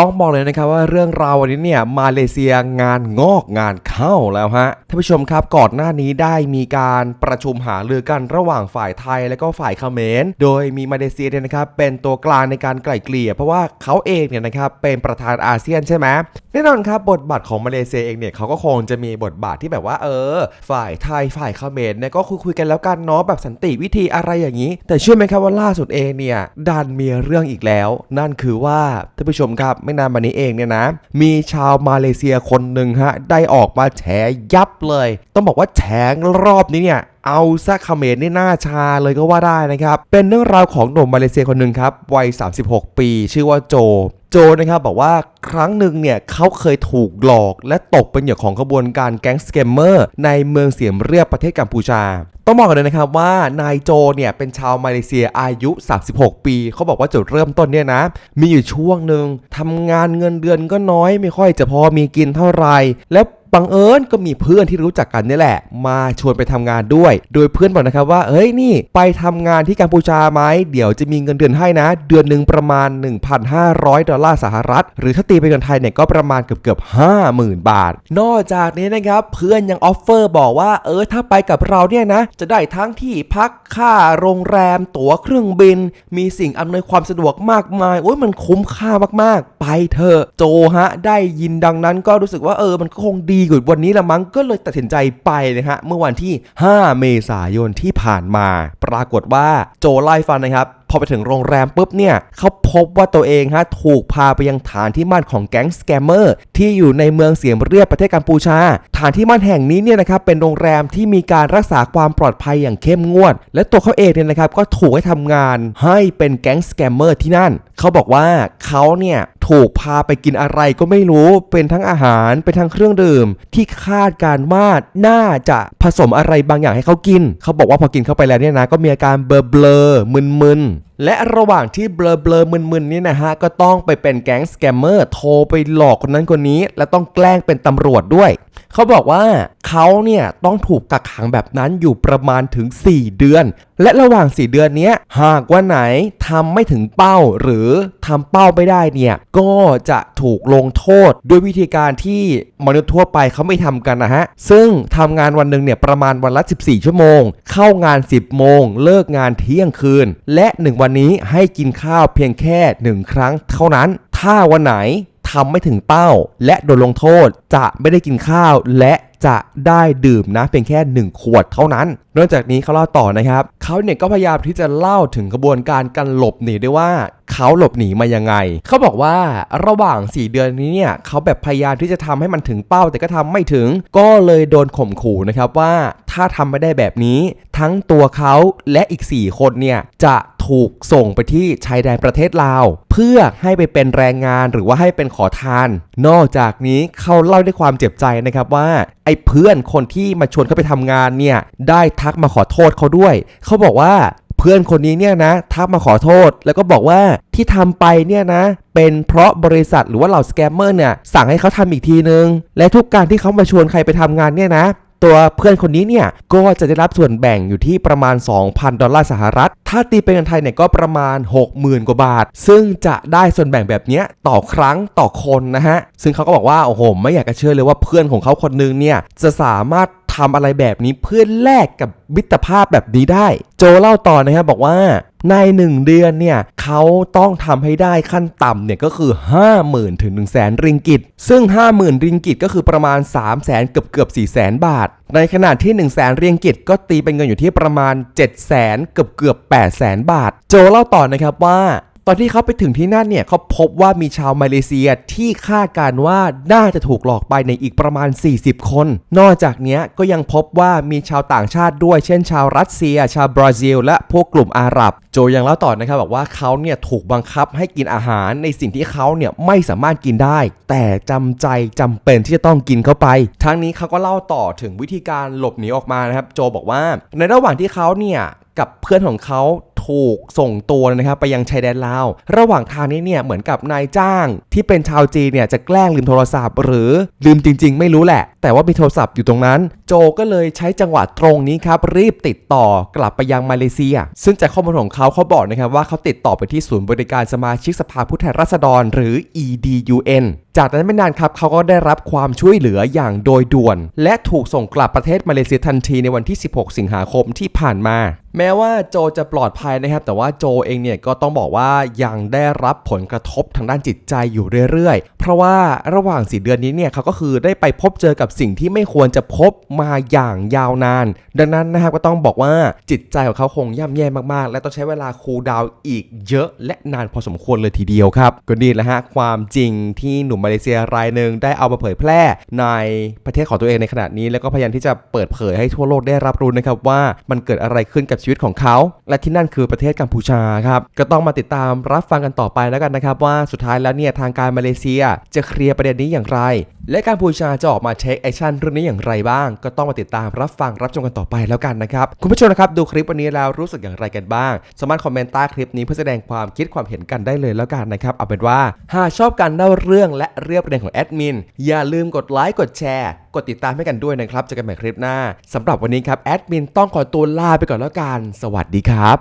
ต้องบอกเลยนะครับว่าเรื่องราววันนี้เนี่ยมาเลเซียงานงอกงานเข้าแล้วฮะท่านผู้ชมครับก่อนหน้านี้ได้มีการประชุมหารือกันระหว่างฝ่ายไทยและก็ฝ่ายเขมร โดยมีมาเลเซียเนี่ยนะครับเป็นตัวกลางในการไกล่เกลี่ย เพราะว่าเขาเองเนี่ยนะครับเป็นประธานอาเซียนใช่ไหมแน่นอนครับบทบาทของมาเลเซียเองเนี่ยเขาก็คงจะมีบทบาทที่แบบว่าเออ ฝ่ายไทยฝ่ายเขมรเนี่ยก็คุยคุยๆกันแล้วกันเนาะแบบสันติวิธีอะไรอย่างนี้ แต่เชื่อไหมครับว่าล่าสุดเองเนี่ยดันมีเรื่องอีกแล้ว นั่นคือว่าท่านผู้ชมครับไม่นานมานี้เองเนี่ยนะ มีชาวมาเลเซียคนหนึ่งฮะได้ออกมาแฉยับเลย ต้องบอกว่าแฉรอบนี้เนี่ยเอาซะเขมรนี่หน้าชาเลยก็ว่าได้นะครับ เป็นเรื่องราวของหนุ่มมาเลเซียคนหนึ่งครับ วัย 36 ปี ชื่อว่าโจ โจนะครับบอกว่าครั้งหนึ่งเนี่ยเขาเคยถูกหลอกและตกเป็นเหยื่อของขบวนการแก๊งสแกมเมอร์ในเมืองเสียมเรียบประเทศกัมพูชา ต้องบอกกันเลยนะครับว่านายโจเนี่ยเป็นชาวมาเลเซียอายุ 36 ปี เขาบอกว่าจุดเริ่มต้นเนี่ยนะ มีอยู่ช่วงหนึ่งทำงานเงินเดือนก็น้อยไม่ค่อยจะพอมีกินเท่าไหร่แล้ว บังเอิญก็มีเพื่อนที่รู้จักกันนี่แหละ มาชวนไปทำงานด้วย โดยเพื่อนบอกนะครับว่าเฮ้ยนี่ไปทำงานที่กัมพูชาไหมเดี๋ยวจะมีเงินเดือนให้นะ เดือนหนึ่งประมาณ 1,500 ดอลลาร์สหรัฐ หรือถ้าตีเป็นเงินไทยเนี่ยก็ประมาณเกือบเกือบ50,000บาท นอกจากนี้นะครับเพื่อนยังออฟเฟอร์บอกว่า เออถ้าไปกับเราเนี่ยนะ จะได้ทั้งที่พักค่าโรงแรมตั๋วเครื่องบิน มีสิ่งอำนวยความสะดวกมากมายโอ้ยมันคุ้มค่ามากๆ ไปเถอะโจฮะ ได้ยินดังนั้นก็รู้สึกว่าเออมันก็คงดีกว่าวันนี้ละมั้งก็เลยตัดสินใจไปนะฮะเมื่อวันที่ 5 เมษายนที่ผ่านมา ปรากฏว่าโจไล่ฟันนะครับพอไปถึงโรงแรมปุ๊บเนี่ยเขาพบว่าตัวเองฮะถูกพาไปยังฐานที่มั่นของแก๊งสแกมเมอร์ที่อยู่ในเมืองเสียมเรียบประเทศกัมพูชาฐานที่มั่นแห่งนี้เนี่ยนะครับเป็นโรงแรมที่มีการรักษาความปลอดภัยอย่างเข้มงวด และตัวเขาเองเนี่ยนะครับก็ถูกให้ทำงานให้เป็นแก๊งสแกมเมอร์ที่นั่น เขาบอกว่าเขาเนี่ยถูกพาไปกินอะไรก็ไม่รู้เป็นทั้งอาหารเป็นทั้งเครื่องดื่ม ที่คาดการว่าน่าจะผสมอะไรบางอย่างให้เขากิน เขาบอกว่าพอกินเข้าไปแล้วเนี่ยนะก็มีอาการเบลอเบลอๆมึนๆ และระหว่างที่เบลอเบลอมึนๆนี่นะฮะ ก็ต้องไปเป็นแก๊งสแกมเมอร์โทรไปหลอกคนนั้นคนนี้ และต้องแกล้งเป็นตำรวจด้วย เขาบอกว่าเขาเนี่ยต้องถูกกักขังแบบนั้นอยู่ประมาณถึง 4 เดือน และระหว่าง 4 เดือนนี้หากว่าไหนทำไม่ถึงเป้าหรือทำเป้าไม่ได้เนี่ย ก็จะถูกลงโทษด้วยวิธีการที่มนุษย์ทั่วไปเขาไม่ทำกันนะฮะ ซึ่งทำงานวันหนึ่งเนี่ยประมาณวันละ 14 ชั่วโมง เข้างาน 10 โมง เลิกงานเที่ยงคืน และ 1 วันนี้ให้กินข้าวเพียงแค่ 1 ครั้งเท่านั้น ถ้าวันไหนทำไม่ถึงเป้า และโดนลงโทษจะไม่ได้กินข้าวและจะได้ดื่มนะเพียงแค่ 1 ขวดเท่านั้น นอกจากนี้เขาเล่าต่อนะครับเขาเนี่ยก็พยายามที่จะเล่าถึงกระบวนการการหลบหนีด้วยว่าเขาหลบหนีมายังไง เขาบอกว่าระหว่าง 4 เดือนนี้เนี่ยเขาแบบพยายามที่จะทำให้มันถึงเป้า แต่ก็ทำไม่ถึง ก็เลยโดนข่มขู่นะครับว่าถ้าทำไม่ได้แบบนี้ ทั้งตัวเขาและอีก 4 คนเนี่ยจะ ถูกส่งไปที่ชายแดนประเทศลาว เพื่อให้ไปเป็นแรงงานหรือว่าให้เป็นขอทาน นอกจากนี้เขาเล่าด้วยความเจ็บใจนะครับว่าไอ้เพื่อนคนที่มาชวนเขาไปทำงานเนี่ยได้ทักมาขอโทษเขาด้วย เขาบอกว่าเพื่อนคนนี้เนี่ยนะทักมาขอโทษ แล้วก็บอกว่าที่ทำไปเนี่ยนะ เป็นเพราะบริษัทหรือว่าเหล่าสแกมเมอร์เนี่ยสั่งให้เขาทำอีกทีนึง และทุกการที่เขามาชวนใครไปทำงานเนี่ยนะ ตัวเพื่อนคนนี้เนี่ยก็จะได้รับส่วนแบ่งอยู่ที่ประมาณ 2,000 ดอลลาร์สหรัฐ ถ้าตีเป็นเงินไทยเนี่ยก็ประมาณ 60,000 กว่าบาท ซึ่งจะได้ส่วนแบ่งแบบนี้ต่อครั้งต่อคนนะฮะ ซึ่งเขาก็บอกว่าโอ้โหไม่อยากจะเชื่อเลยว่าเพื่อนของเขาคนนึงเนี่ยจะสามารถ ทำอะไรแบบนี้เพื่อแลกกับมิตรภาพแบบนี้ได้ โจเล่าต่อนะครับบอกว่าใน 1 เดือนเนี่ยเขาต้องทำให้ได้ขั้นต่ำเนี่ยก็คือ 50,000 ถึง 1 0 0 0 0แสนริงกิต ซึ่ง 50,000 ริงกิตก็คือประมาณ 3 0 0แสนเกือบเกือบ4 0 0แสนบาท ในขณะที่ 1 0 0 0 0แสนริงกิตก็ตีเป็นเงินอยู่ที่ประมาณ 7 0 0แสนเกือบเกือบ8 0 0แสนบาท โจเล่าต่อนะครับว่า ตอนที่เขาไปถึงที่นั่นเนี่ยเขาพบว่ามีชาวมาเลเซียที่คาดการณ์ว่าน่าจะถูกหลอกไปในอีกประมาณ 40 คน นอกจากนี้ก็ยังพบว่ามีชาวต่างชาติด้วย เช่น ชาวรัสเซีย ชาวบราซิล และพวกกลุ่มอาหรับ โจยังเล่าต่อนะครับบอกว่าเขาเนี่ยถูกบังคับให้กินอาหารในสิ่งที่เขาเนี่ยไม่สามารถกินได้ แต่จำใจจำเป็นที่จะต้องกินเข้าไป ทั้งนี้เขาก็เล่าต่อถึงวิธีการหลบหนีออกมานะครับ โจบอกว่า ในระหว่างที่เขาเนี่ยกับเพื่อนของเขา ถูกส่งตัวนะครับไปยังชายแดนลาว ระหว่างทางนี้เนี่ยเหมือนกับนายจ้าง ที่เป็นชาวจีนเนี่ยจะแกล้งลืมโทรศัพท์ หรือลืมจริง ๆ ไม่รู้แหละแต่ว่ามีโทรศัพท์อยู่ตรงนั้น โจก็เลยใช้จังหวะตรงนี้ครับ รีบติดต่อกลับไปยังมาเลเซีย ซึ่งจากข้อมูลของเขาเขาบอกนะครับว่าเขาติดต่อไปที่ศูนย์บริการสมาชิกสภาผู้แทนราษฎร หรือ EDUN จากนั้นไม่นานครับเขาก็ได้รับความช่วยเหลืออย่างโดยด่วน และถูกส่งกลับประเทศมาเลเซียทันทีในวันที่ 16 สิงหาคมที่ผ่านมา แม้ว่าโจจะปลอดภัยนะครับ แต่ว่าโจเองเนี่ยก็ต้องบอกว่ายังได้รับผลกระทบทางด้านจิตใจอยู่เรื่อย ราะว่าระหว่างสี่เดือนนี้เนี่ยเขาก็คือได้ไปพบเจอกับสิ่งที่ไม่ควรจะพบมาอย่างยาวนาน ดังนั้นนะครับก็ต้องบอกว่าจิตใจของเขาคงย่ำแย่มากๆ และต้องใช้เวลาคูลดาวน์อีกเยอะและนานพอสมควรเลยทีเดียวครับก็นี่แหละฮะความจริงที่หนุ่มมาเลเซียรายหนึ่งได้เอามาเผยแพร่ในประเทศของตัวเองในขณะนี้ แล้วก็พยายามที่จะเปิดเผยให้ทั่วโลกได้รับรู้นะครับว่ามันเกิดอะไรขึ้นกับชีวิตของเขา และที่นั่นคือประเทศกัมพูชาครับก็ต้องมาติดตามรับฟังกันต่อไปแล้วกันนะครับว่าสุดท้ายแล้วเนี่ยทางการมาเลเซียจะเคลียร์ประเด็นนี้อย่างไร และกัมพูชาจะออกมาเช็คแอคชั่นเรื่องนี้อย่างไรบ้าง ก็ต้องมาติดตามรับฟังรับชมกันต่อไปแล้วกันนะครับ คุณผู้ชมนะครับดูคลิปวันนี้แล้วรู้สึกอย่างไรกันบ้าง สามารถคอมเมนต์ใต้คลิปนี้เพื่อแสดงความคิดความเห็นกันได้เลยแล้วกันนะครับเอาเป็นว่าหากชอบการเล่าเรื่องและเรียบประเด็นของแอดมินอย่าลืมกดไลค์กดแชร์กดติดตามให้กันด้วยนะครับเจอกันใหม่คลิปหน้าสำหรับวันนี้ครับแอดมินต้องขอตัวลาไปก่อนแล้วกัน สวัสดีครับ